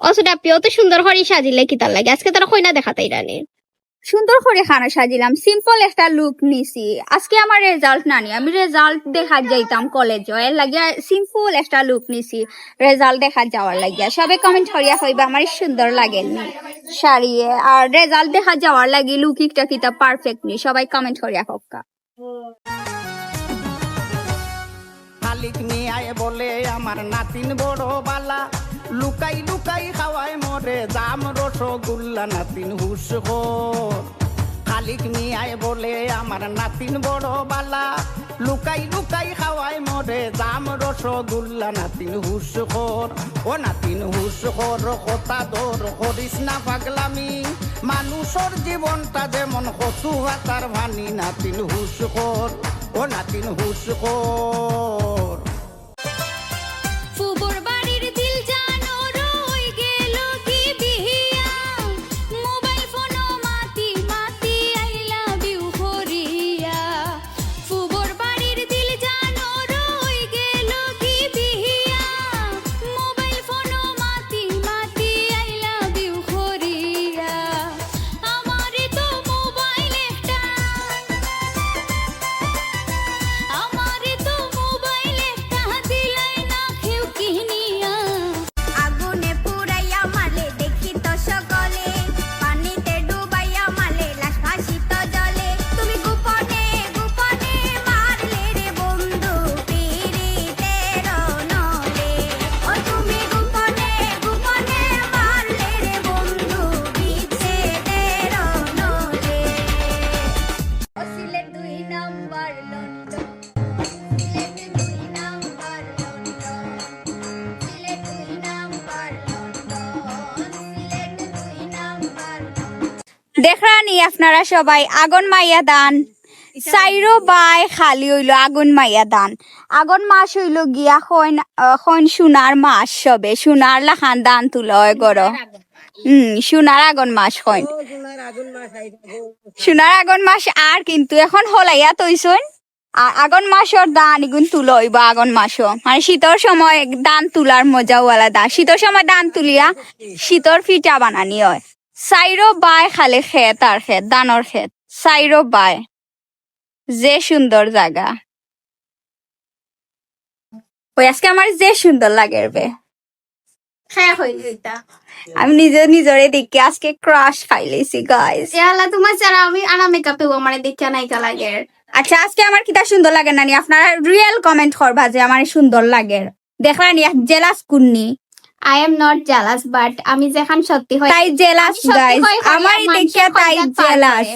অসুটা পিও তো সুন্দর করে সাজিলে কি তার লাগে? আজকে তারা কইনা দেখাতে রানি সুন্দর করে খানা সাজিলাম সিম্পল একটা লুক নিছি। আজকে আমার রেজাল্ট নানি আমি রেজাল্ট দেখা যাইতাম কলেজে এর লাগিয়া সিম্পল একটা লুক নিছি রেজাল্ট দেখা যাওয়ার লাগিয়া। সবে কমেন্ট করিয়া হইবা আমার সুন্দর লাগেনি। শাড়ি আর রেজাল্ট দেখা যাওয়ার লাগি লুক একটা কিতা পারফেক্ট নি সবাই কমেন্ট করিয়া হক্কা মিয়ায় বলে আমার নাতিন বড় বালা। লুকাই লুকাই মরে জাম রসগোল্লা নাতিন হুস খালিক মিয়ায় বলে আমার নাতিন বড় বালা। লুকাই লুকাই খাওয়ায় মরে জাম রসগোল্লা নাতিন হুস ও নাতিন হুস কথা দর করিস না পাগলামি। মানুষের জীবনটা যেমন কচু হাতার ভানি নাতিন হুস ও নাতিন হুস ফুবুর দেখরানি আপনারা সবাই, আগুন মাইয়া দান। সাইরো বাই খালি হইল আগুন মাইয়া দান। আগুন মাস হইল গিয়া হইন হইন সোনার মাস সবে। সোনার লাখান দান তুলো হয় গড় হম সোনার আগুন মাস হইন সোনার আগুন মাস আর কিন্তু এখন হলাইয়া তৈছন আর আগুন মাসের দান এগুন তুলো হইব আগুন মাসও। মানে শীতর সময় দান তুলার মজাও আলাদা। শীতর সময় দান তুলিয়া শীতর পিঠা বানানি হয়। সাইরো বাই খালি খেত আর খেত দানর খেত। সাইরো বাই। যে সুন্দর জায়গা ওই আজকে আমার যে সুন্দর লাগে বে। আমি নিজে নিজরে দেখি আজকে ক্রাশ খাইলেছি গাইস ইয়ালা তোমার ছাড়া আমি আনা মেকআপে মানে দেখা নাইকা লাগে। আচ্ছা আজকে আমার কিটা সুন্দর লাগে নানি আপনারা রিয়েল কমেন্ট করবা যে আমার সুন্দর লাগে। দেখলানি jealous কুন্নি I am not jealous but আমি যেখান সত্যি হয় তাই জেলাস গাইস হই হই আমারই দেখিয়া তাই। জেলাস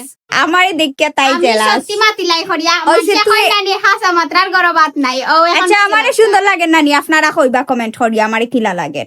আমারই দেখিয়া তাই আমি সত্যি মাতি লাই করিয়া ওই যে কই নানি হাসা মাত্রার গরবাত নাই। ও আচ্ছা আমারে সুন্দর লাগে নানি। আপনারা কইবা কমেন্ট করিয়া আমারে কিলা লাগে।